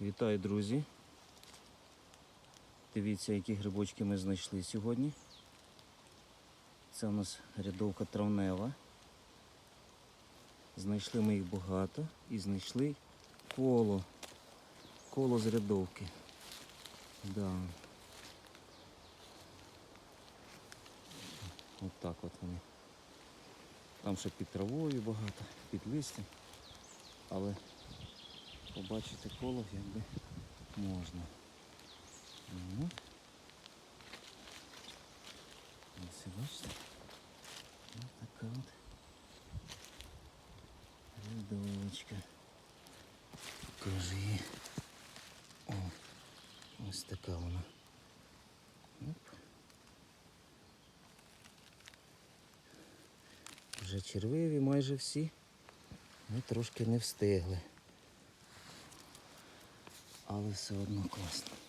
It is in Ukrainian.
Вітаю, друзі. Дивіться, які грибочки ми знайшли сьогодні. Це у нас рядовка травнева. Знайшли ми їх багато і знайшли коло. Коло з рядовки. Да. От так от вони. Там ще під травою багато, під листям. Але побачити коло якби можна. Ну. Ось бачите. Ось така от рядовочка. Покажи її. О, ось така вона. Оп. Вже червиві майже всі. Ми трошки не встигли. Але все одно класно.